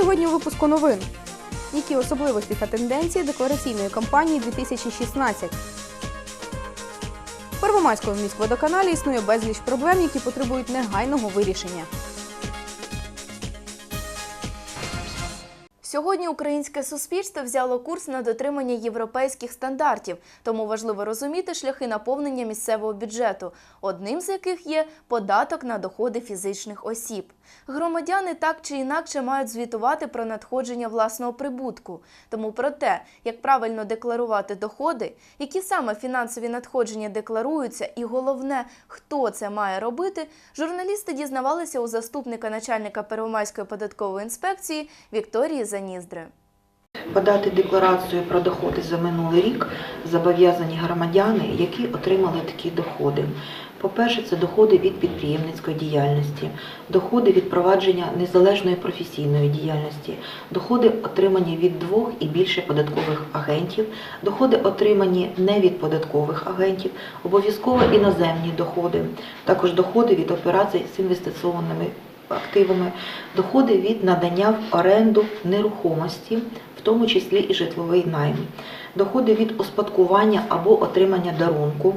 сьогодні у випуску новин? Які особливості та тенденції деклараційної кампанії 2016? В Первомайському міськводоканалі існує безліч проблем, які потребують негайного вирішення. Сьогодні українське суспільство взяло курс на дотримання європейських стандартів, тому важливо розуміти шляхи наповнення місцевого бюджету, одним з яких є податок на доходи фізичних осіб. Громадяни так чи інакше мають звітувати про надходження власного прибутку. Тому про те, як правильно декларувати доходи, які саме фінансові надходження декларуються, і головне, хто це має робити, журналісти дізнавалися у заступника начальника Первомайської податкової інспекції Вікторії Заніздри. Подати декларацію про доходи за минулий рік зобов'язані громадяни, які отримали такі доходи. По-перше, це доходи від підприємницької діяльності, доходи від провадження незалежної професійної діяльності, доходи отримані від двох і більше податкових агентів, доходи отримані не від податкових агентів, обов'язково іноземні доходи, також доходи від операцій з інвестиційними активами, доходи від надання в оренду нерухомості, в тому числі і житловий найм, доходи від успадкування або отримання дарунку.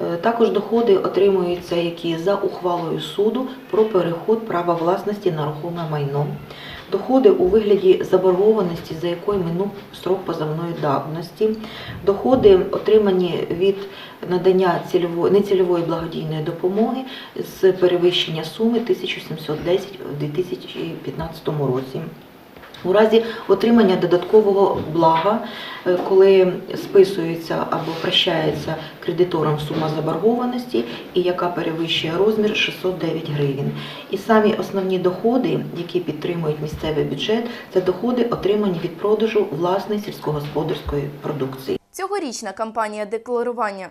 Е, Також доходи отримуються, які за ухвалою суду про переход права власності на рухоме майно. Доходи у вигляді заборгованості, за якою минув строк позовної давності, доходи отримані від надання цільової нецільової благодійної допомоги з перевищення суми 1710 у 2015 році. У разі отримання додаткового блага, е, коли списується або прощається кредиторам сума заборгованості, і яка перевищує розмір 609 гривень. І самі основні доходи, які підтримують місцевий бюджет, це доходи, отримані від продажу власної сільськогосподарської продукції. Цьогорічна кампанія декларування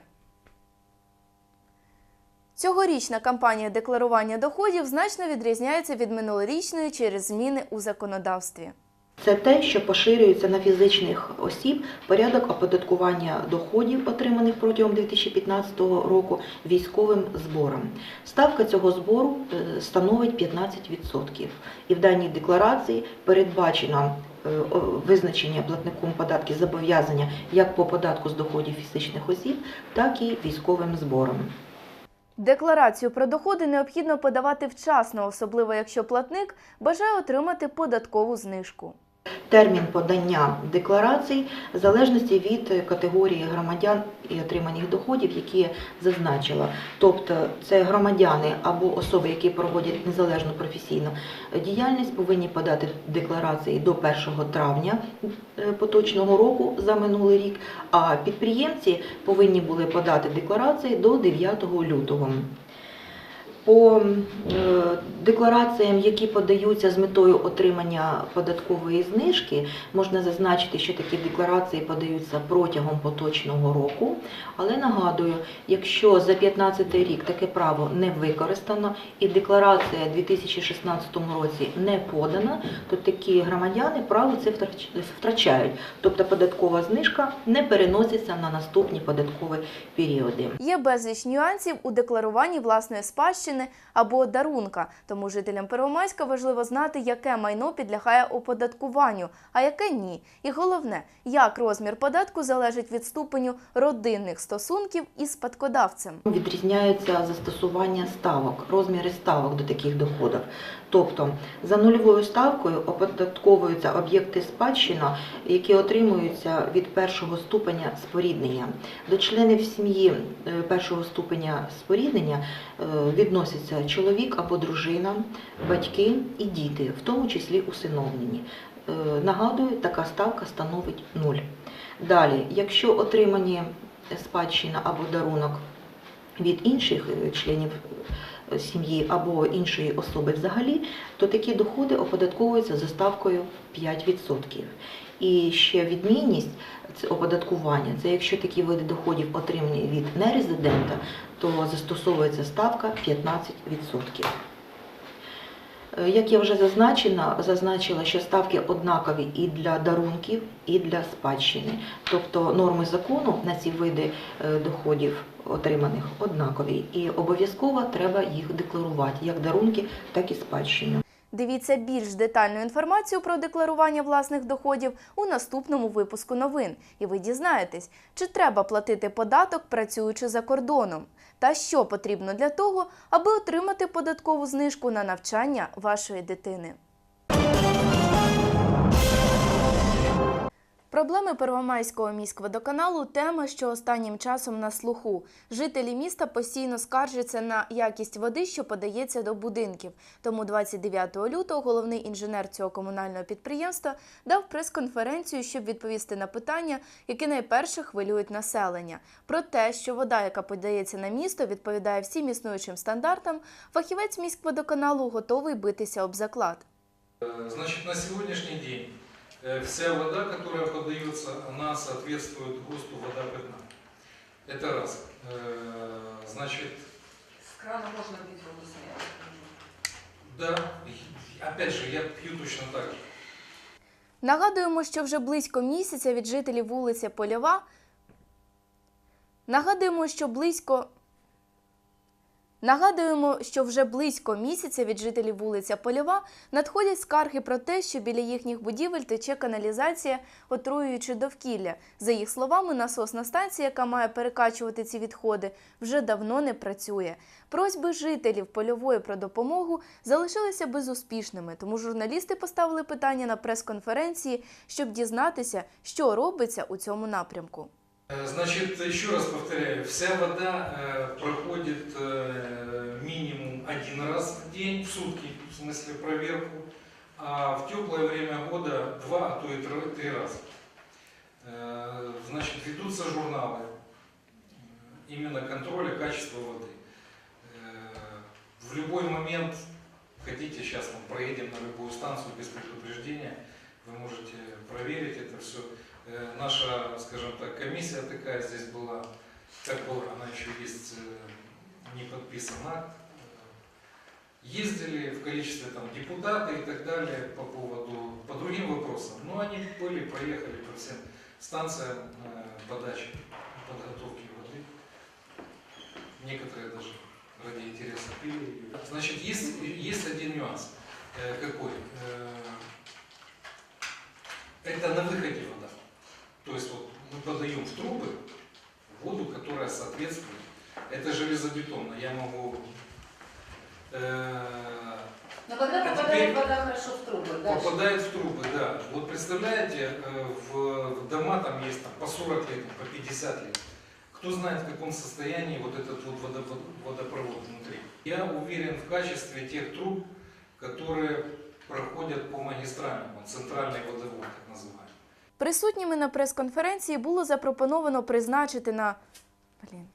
Цьогорічна кампанія декларування доходів значно відрізняється від минулорічної через зміни у законодавстві. Це те, що поширюється на фізичних осіб порядок оподаткування доходів, отриманих протягом 2015 року військовим збором. Ставка цього збору е, становить 15%. І в даній декларації передбачено е, визначення платником податків зобов'язання як по податку з доходів фізичних осіб, так і військовим збором. Декларацію про доходи необхідно подавати вчасно, особливо якщо платник бажає отримати податкову знижку. Термін подання декларацій в залежності від категорії громадян і отриманих доходів, які я зазначила. Тобто це громадяни або особи, які проводять незалежну професійну діяльність, повинні подати декларації до 1 травня е, поточного року за минулий рік, а підприємці повинні були подати декларації до 9 лютого. По е, деклараціям, які подаються з метою отримання податкової знижки, можна зазначити, що такі декларації подаються протягом поточного року. Але нагадую, якщо за 2015 рік таке право не використано і декларація у 2016 році не подана, то такі громадяни право це втрач- втрачають. Тобто податкова знижка не переноситься на наступні податкові періоди. Є безліч нюансів у декларуванні власної спадщини або дарунка, тому жителям Первомайська важливо знати, яке майно підлягає оподаткуванню, а яке ні. І головне, як розмір податку залежить від ступеню родинних стосунків із спадкодавцем. Відрізняється застосування ставок, розміри ставок до таких доходів. Тобто за нульовою ставкою оподатковуються об'єкти спадщина, які отримуються від першого ступеня споріднення. До членів сім'ї е, першого ступеня споріднення е, відносяться чоловік або дружина, батьки і діти, в тому числі усиновлені. Е, Нагадую, така ставка становить нуль. Далі, якщо отримані спадщина або дарунок від інших членів сім'ї або іншої особи взагалі, то такі доходи оподатковуються за ставкою 5%. І ще відмінність оподаткування, це якщо такі види доходів отримані від нерезидента, то застосовується ставка 15%. Е, Як я вже зазначена, зазначила, що ставки однакові і для дарунків, і для спадщини. Тобто норми закону на ці види е, доходів отриманих однакові, і обов'язково треба їх декларувати, як дарунки, так і спадщину. Дивіться більш детальну інформацію про декларування власних доходів у наступному випуску новин, і ви дізнаєтесь, чи треба платити податок, працюючи за кордоном, та що потрібно для того, аби отримати податкову знижку на навчання вашої дитини. Проблеми Первомайського міськводоканалу – тема, що останнім часом на слуху. Жителі міста постійно скаржаться на якість води, що подається до будинків. Тому 29 лютого головний інженер цього комунального підприємства дав прес-конференцію, щоб відповісти на питання, які найперше хвилюють населення. Про те, що вода, яка подається на місто, відповідає всім існуючим стандартам, фахівець міськводоканалу готовий битися об заклад. Э, Значит, на сегодняшний день вся вода, которая подается, она соответствует ГОСТу вода питна. Это раз. Э, Значит, С крана можно пить воду да, опять же, я пью точно так же. Нагадуємо, що вже близько місяця від жителів вулиці Польова. Нагадуємо, що близько. Нагадуємо, що вже близько місяця від жителів вулиця Польова надходять скарги про те, що біля їхніх будівель тече каналізація, отруюючи довкілля. За їх словами, насосна станція, яка має перекачувати ці відходи, вже давно не працює. Просьби жителів польової про допомогу залишилися безуспішними, тому журналісти поставили питання на прес-конференції, щоб дізнатися, що робиться у цьому напрямку. Э, Значит, еще раз повторяю, вся вода э, проходит э, минимум один раз в день, в сутки, в смысле проверку, а в теплое время года два, а то и три, раза. Значит, ведутся журналы именно контроля качества воды. В любой момент, хотите, сейчас мы проедем на любую станцию без предупреждения, вы можете проверить это все. Э, Наша, скажем так, комиссия такая здесь была, как была, она еще есть э, не подписан акт. Э, Ездили в количестве там депутаты и так далее по поводу, по другим вопросам. Но они были, проехали по всем станциям э, подачи, подготовки воды. Некоторые даже ради интереса пили. Значит, есть, есть один нюанс. Какой? Это на выходе вода. То есть вот мы подаем в трубы воду, которая соответствует. Это железобетонно. Я могу... э, Но когда А попадает вода хорошо в трубы, дальше. попадает в трубы, да. Вот представляете, э, в, в дома там есть там, по 40 лет, по 50 лет. Кто знает, в каком состоянии вот этот вот водопро- водопровод внутри. Я уверен в качестве тех труб, которые проходят по магистралям, центральный водовод, так называемый. Присутніми на прес-конференції було запропоновано призначити на Блін.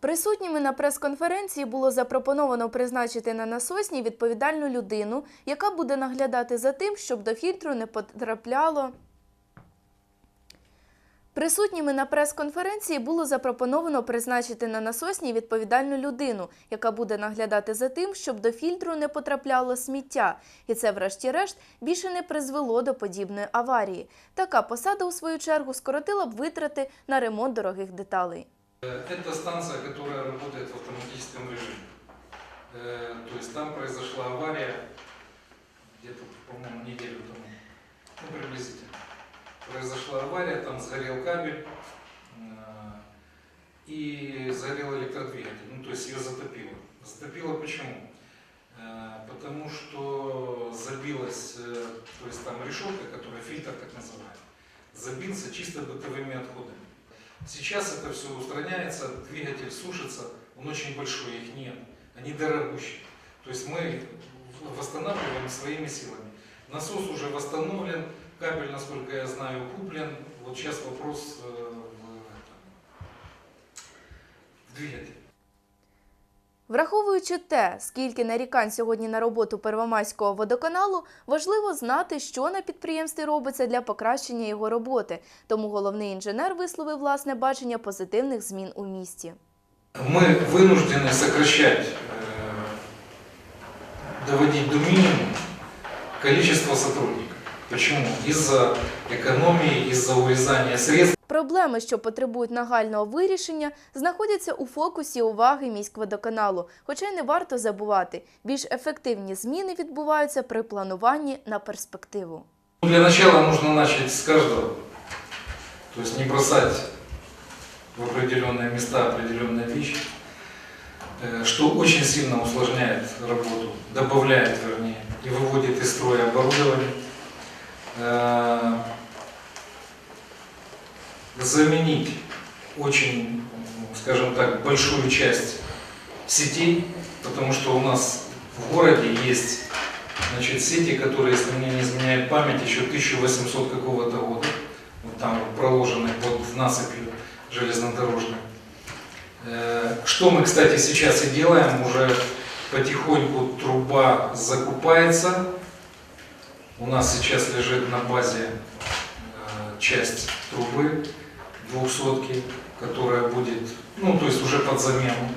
Присутніми на прес-конференції було запропоновано призначити на насосні відповідальну людину, яка буде наглядати за тим, щоб до фільтру не потрапляло. Присутніми на прес-конференції було запропоновано призначити на насосні відповідальну людину, яка буде наглядати за тим, щоб до фільтру не потрапляло сміття, і це, врешті-решт, більше не призвело до подібної аварії. Така посада, у свою чергу, скоротила б витрати на ремонт дорогих деталей. Э, Это станция, которая работает в автоматическом режиме. Э, То есть там произошла авария где-то, по-моему, неделю тому, ну, приблизительно. Произошла авария, там сгорел кабель э, и сгорел электродвигатель, ну, то есть ее затопило. Затопило почему? Э, Потому что забилась, э, то есть там решетка, которая фильтр так называемый, забился чисто бытовыми отходами. Сейчас это все устраняется, двигатель сушится, он очень большой, их нет, они дорогущие. То есть мы восстанавливаем своими силами. Насос уже восстановлен, кабель, насколько я знаю, куплен. Вот сейчас вопрос э, в, этом, в двигателе. Враховуючи те, скільки нарікань сьогодні на роботу Первомайського водоканалу, важливо знати, що на підприємстві робиться для покращення його роботи. Тому головний інженер висловив власне бачення позитивних змін у місті. Мы вынуждены сокращать, э, доводить до минимума количество сотрудников. Почему? Из-за экономии, из-за урезания средств. Проблеми, що потребують нагального вирішення, знаходяться у фокусі уваги міськводоканалу. Хоча й не варто забувати, більш ефективні зміни відбуваються при плануванні на перспективу. Для начала нужно начать с каждого. То есть не бросать в определенные места определенные вещи, э, что очень сильно усложняет работу, добавляет, вернее, и выводит из строя оборудование. Э, Заменить очень, скажем так, большую часть сетей, потому что у нас в городе есть Значит, сети, которые, если мне не изменяет память, еще 1800 какого-то года, вот там вот проложены под насыпью железнодорожной. Э, Что мы, кстати, сейчас и делаем, уже потихоньку труба закупается. У нас сейчас лежит на базе э, часть трубы двухсотки, которая будет, ну, то есть уже под замену.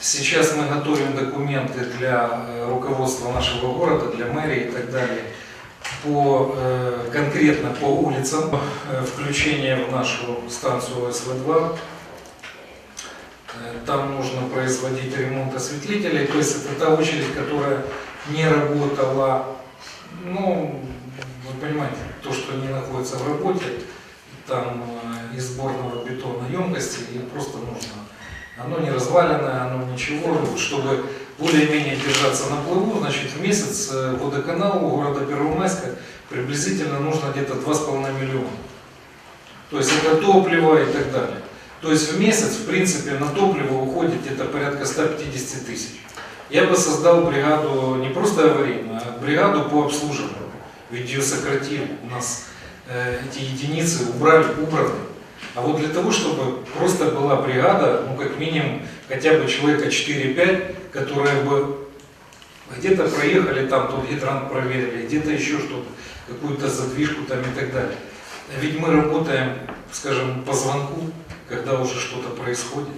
Сейчас мы готовим документы для э, руководства нашего города, для мэрии и так далее, по, э, конкретно по улицам, включение в нашу станцию ОСВ-2. Э, Там нужно производить ремонт осветлителей, то есть это та очередь, которая не работала, ну, вы понимаете, то, что не находится в работе, там э, из сборного бетона емкости, и просто нужно оно не разваленное, оно ничего, чтобы более-менее держаться на плаву, значит, в месяц э, водоканалу города Первомайска приблизительно нужно где-то 2,5 миллиона. То есть это топливо и так далее. То есть в месяц, в принципе, на топливо уходит где-то порядка 150 тысяч. Я бы создал бригаду не просто аварийную, а бригаду по обслуживанию. Ведь ее сократили. У нас э, эти единицы убрали, убраны. А вот для того, чтобы просто была бригада, ну как минимум хотя бы человека 4-5, которые бы где-то проехали, там тот гидрант проверили, где-то еще что-то, какую-то задвижку там и так далее. Ведь мы работаем, скажем, по звонку, когда уже что-то происходит.